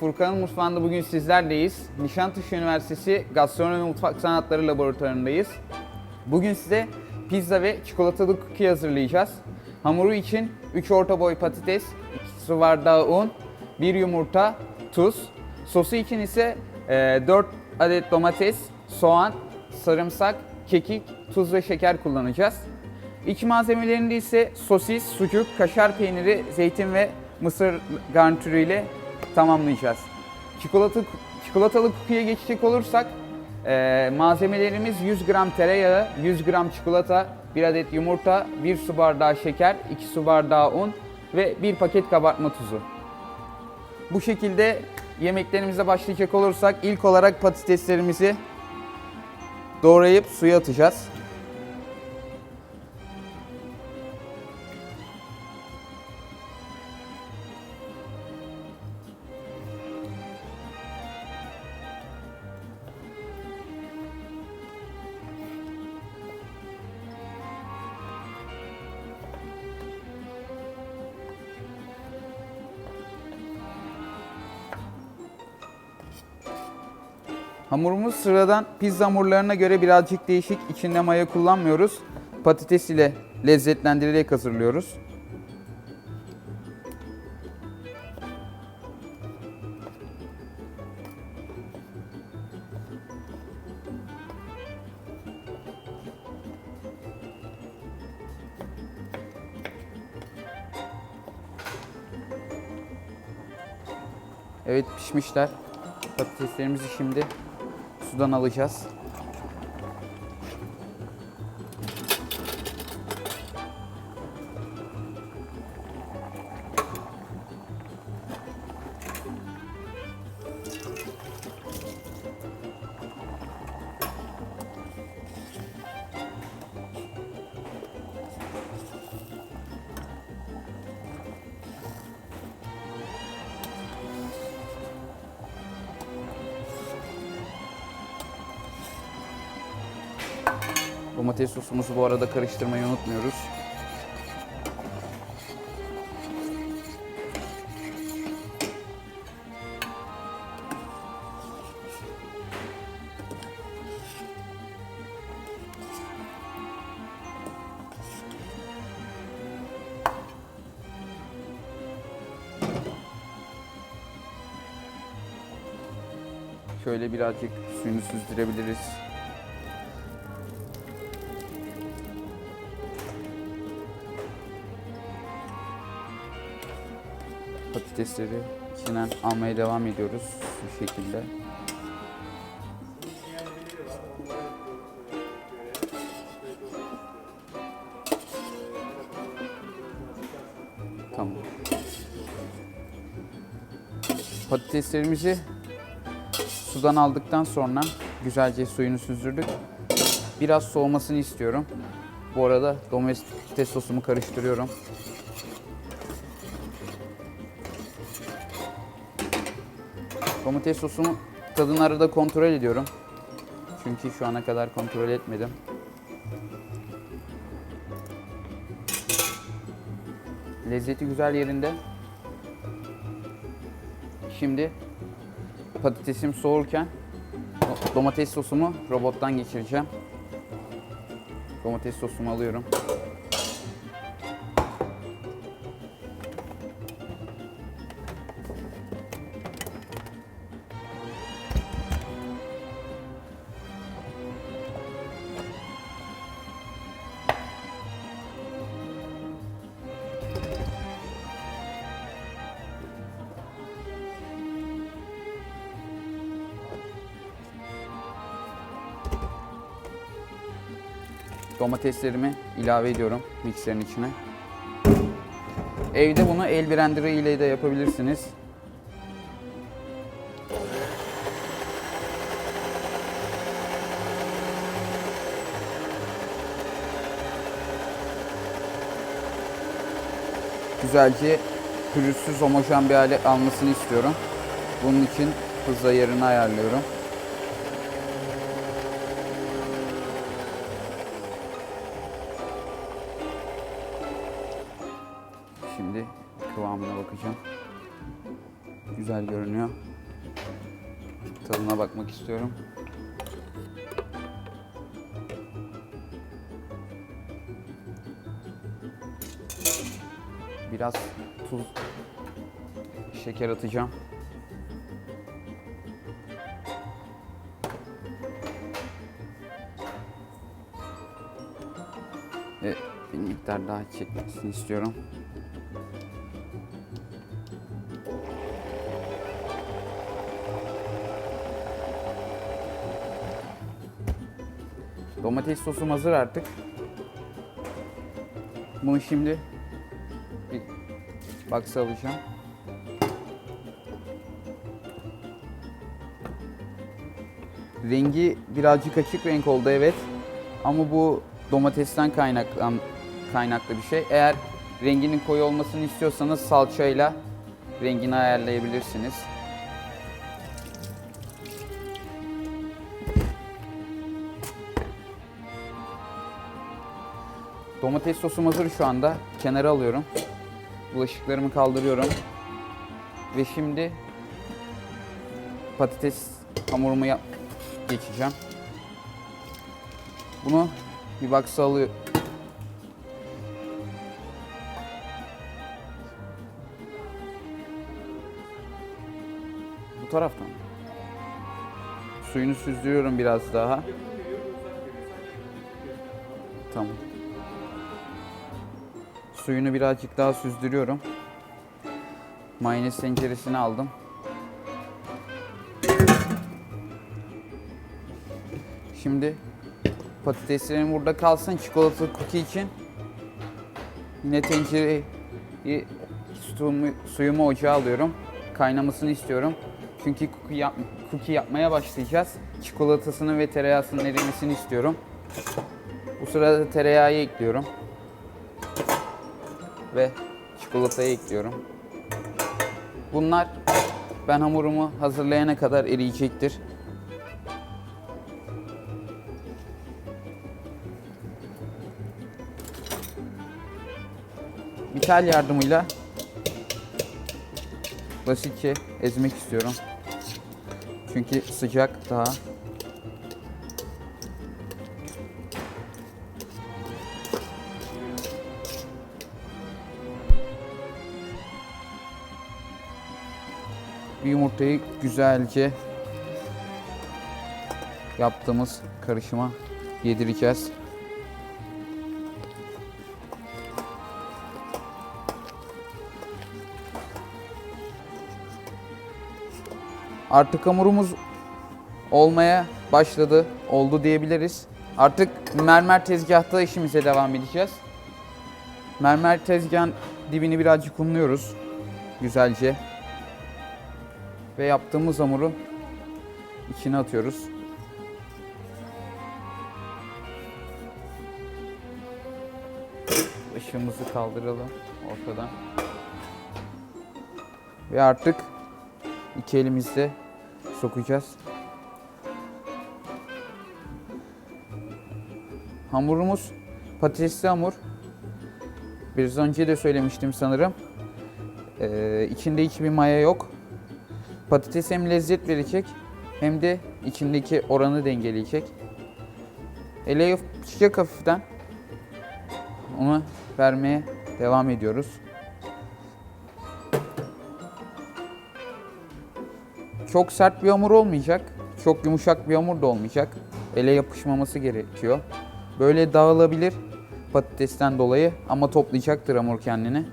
Furkan'ın mutfağında bugün sizlerleyiz. Nişantaşı Üniversitesi Gastronomi Mutfak Sanatları Laboratuvarındayız. Bugün size pizza ve çikolatalı cookie hazırlayacağız. Hamuru için 3 orta boy patates, 2 su bardağı un, 1 yumurta, tuz. Sosu için ise e, 4 adet domates, soğan, sarımsak, kekik, tuz ve şeker kullanacağız. İç malzemelerinde ise sosis, sucuk, kaşar peyniri, zeytin ve mısır garnitürüyle tamamlayacağız. Çikolata, çikolatalı cookie'ye geçecek olursak eee, malzemelerimiz 100 gram tereyağı, 100 gram çikolata, 1 adet yumurta, 1 su bardağı şeker, 2 su bardağı un ve 1 paket kabartma tuzu. Bu şekilde yemeklerimize başlayacak olursak ilk olarak patateslerimizi doğrayıp suya atacağız. Hamurumuz sıradan pizza hamurlarına göre birazcık değişik. İçinde maya kullanmıyoruz. Patates ile lezzetlendirerek hazırlıyoruz. Evet pişmişler. Patateslerimizi şimdi sudan alacağız. Domates sosumuzu bu arada karıştırmayı unutmuyoruz. Şöyle birazcık suyunu süzdürebiliriz. Patatesleri içinden almaya devam ediyoruz bu şekilde. Tamam. Patateslerimizi sudan aldıktan sonra güzelce suyunu süzdürdük. Biraz soğumasını istiyorum. Bu arada domates sosumu karıştırıyorum. Domates sosumu tadını arada kontrol ediyorum. Çünkü şu ana kadar kontrol etmedim. Lezzeti güzel yerinde. Şimdi patatesim soğurken do- domates sosumu robottan geçireceğim. Domates sosumu alıyorum. Domateslerimi ilave ediyorum mikserin içine. Evde bunu el blenderı ile de yapabilirsiniz. Güzelce pürüzsüz homojen bir hale almasını istiyorum. Bunun için hızla yerini ayarlıyorum. Kıvamına bakacağım. güzel görünüyor. Tadına bakmak istiyorum. Biraz tuz, şeker atacağım. Ve bir miktar daha çekmesini istiyorum. Domates sosum hazır artık. Bunu şimdi bir baksa alacağım. Rengi birazcık açık renk oldu evet. Ama bu domatesten kaynaklan kaynaklı bir şey. Eğer renginin koyu olmasını istiyorsanız salçayla rengini ayarlayabilirsiniz. Domates sosum hazır şu anda. Kenara alıyorum. Bulaşıklarımı kaldırıyorum. Ve şimdi patates hamurumu yap geçeceğim. Bunu bir baksa alıyor. Bu taraftan. Suyunu süzdürüyorum biraz daha. Tamam. Suyunu birazcık daha süzdürüyorum. Mayonez tenceresini aldım. Şimdi patateslerim burada kalsın çikolatalı cookie için. Yine tencereyi suyumu, ocağa alıyorum. Kaynamasını istiyorum. Çünkü cookie, yap, cookie yapmaya başlayacağız. Çikolatasının ve tereyağısının erimesini istiyorum. Bu sırada tereyağı ekliyorum. Ve çikolatayı ekliyorum. Bunlar ben hamurumu hazırlayana kadar eriyecektir. Bir tel yardımıyla basitçe ezmek istiyorum. Çünkü sıcak daha. Yumurtayı güzelce yaptığımız karışıma yedireceğiz. Artık hamurumuz olmaya başladı, oldu diyebiliriz. Artık mermer tezgahta işimize devam edeceğiz. Mermer tezgahın dibini birazcık unluyoruz güzelce. Ve yaptığımız hamuru içine atıyoruz. Işığımızı kaldıralım ortadan. Ve artık iki elimizle sokacağız. Hamurumuz patatesli hamur. Biraz önce de söylemiştim sanırım. Ee, içinde hiçbir maya yok. Patates hem lezzet verecek hem de içindeki oranı dengeleyecek. Ele yapışacak hafiften. Onu vermeye devam ediyoruz. Çok sert bir hamur olmayacak. Çok yumuşak bir hamur da olmayacak. Ele yapışmaması gerekiyor. Böyle dağılabilir patatesten dolayı ama toplayacaktır hamur kendini.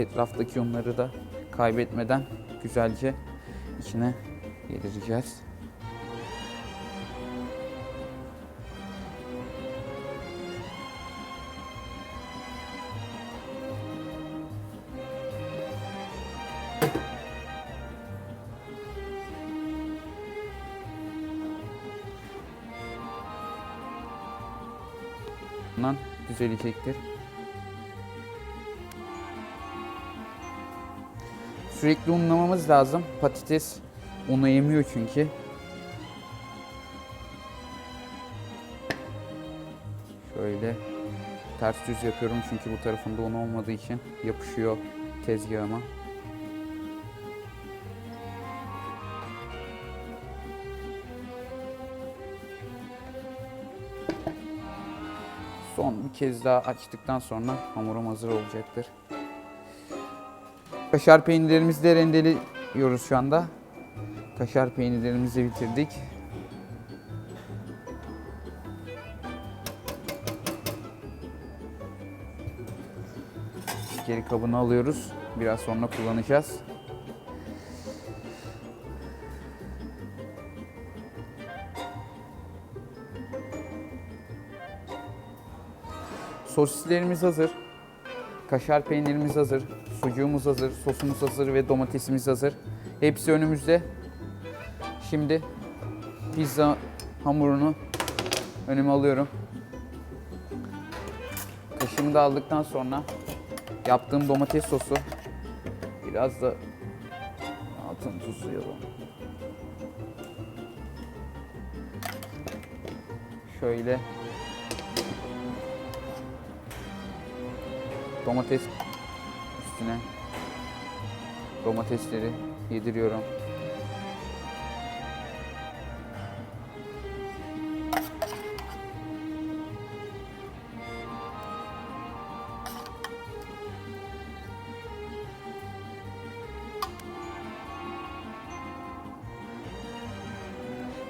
Etraftaki unları da kaybetmeden güzelce içine yedireceğiz. Bundan düzelecektir. Sürekli unlamamız lazım. Patates unu yemiyor çünkü. Şöyle ters düz yapıyorum çünkü bu tarafında un olmadığı için yapışıyor tezgahıma. Son bir kez daha açtıktan sonra hamurum hazır olacaktır. Kaşar peynirlerimizi de rendeliyoruz şu anda. Kaşar peynirlerimizi bitirdik. Geri kabını alıyoruz. Biraz sonra kullanacağız. Sosislerimiz hazır. Kaşar peynirimiz hazır. Sucuğumuz hazır. Sosumuz hazır ve domatesimiz hazır. Hepsi önümüzde. Şimdi pizza hamurunu önüme alıyorum. Kaşığımı da aldıktan sonra yaptığım domates sosu biraz da altını tuzlayalım. Şöyle domates üstüne domatesleri yediriyorum.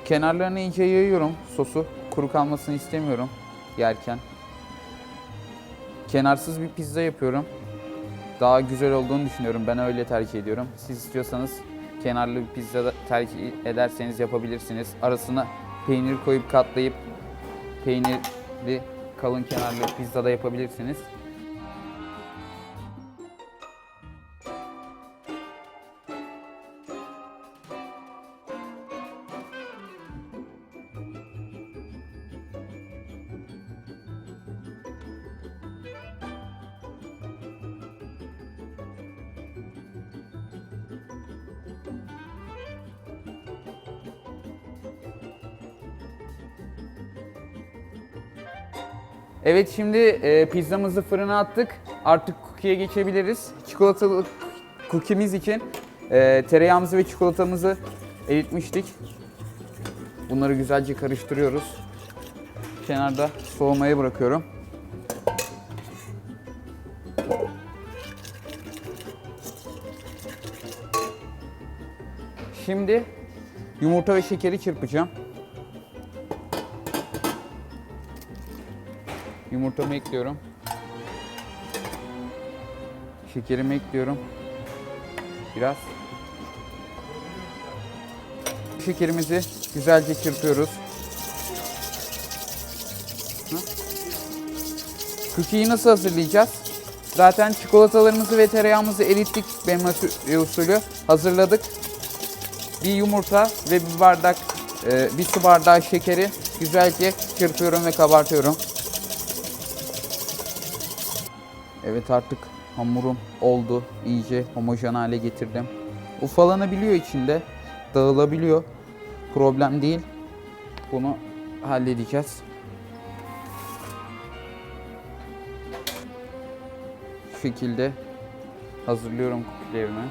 Kenarlarına iyice yayıyorum sosu. Kuru kalmasını istemiyorum yerken. Kenarsız bir pizza yapıyorum. Daha güzel olduğunu düşünüyorum. Ben öyle tercih ediyorum. Siz istiyorsanız kenarlı bir pizza da tercih ederseniz yapabilirsiniz. Arasına peynir koyup katlayıp peynirli kalın kenarlı pizza da yapabilirsiniz. Evet şimdi e, pizzamızı fırına attık. Artık cookie'ye geçebiliriz. Çikolatalı cookie'miz için e, tereyağımızı ve çikolatamızı eritmiştik. Bunları güzelce karıştırıyoruz. Kenarda soğumaya bırakıyorum. Şimdi yumurta ve şekeri çırpacağım. Yumurtamı ekliyorum. Şekerimi ekliyorum. Biraz. Şekerimizi güzelce çırpıyoruz. Cookie'yi nasıl hazırlayacağız? Zaten çikolatalarımızı ve tereyağımızı erittik. Benmari usulü hazırladık. Bir yumurta ve bir bardak, e, bir su bardağı şekeri güzelce çırpıyorum ve kabartıyorum. Evet artık hamurum oldu. İyice homojen hale getirdim. Ufalanabiliyor içinde. Dağılabiliyor. Problem değil. Bunu halledeceğiz. Şu şekilde hazırlıyorum kuklerimi.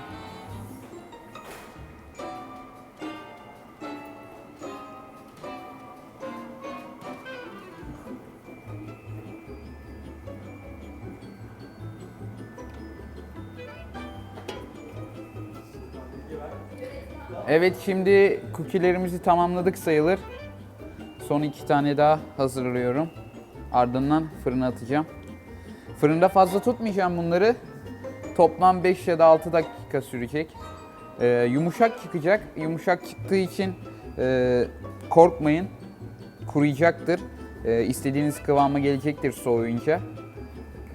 Evet şimdi cookie'lerimizi tamamladık sayılır. Son iki tane daha hazırlıyorum. Ardından fırına atacağım. Fırında fazla tutmayacağım bunları. Toplam 5 ya da 6 dakika sürecek. Ee, yumuşak çıkacak. Yumuşak çıktığı için e, korkmayın. Kuruyacaktır. Ee, istediğiniz kıvama gelecektir soğuyunca.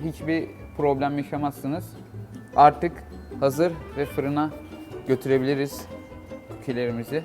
Hiçbir problem yaşamazsınız. Artık hazır ve fırına götürebiliriz cookie'lerimizi.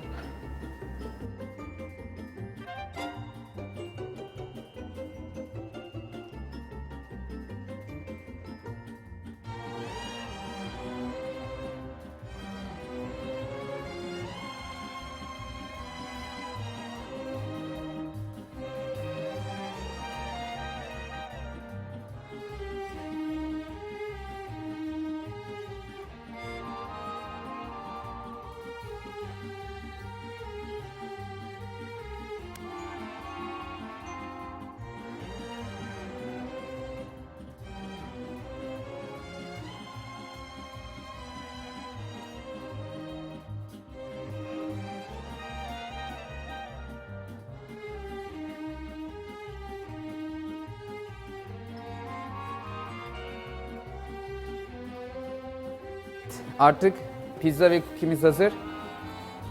Artık pizza ve cookie'miz hazır.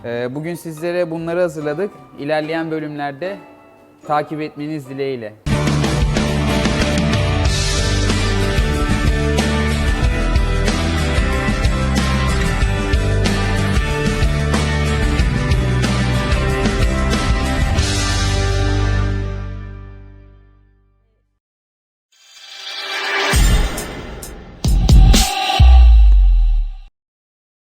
Ee, Bugün sizlere bunları hazırladık. İlerleyen bölümlerde takip etmeniz dileğiyle.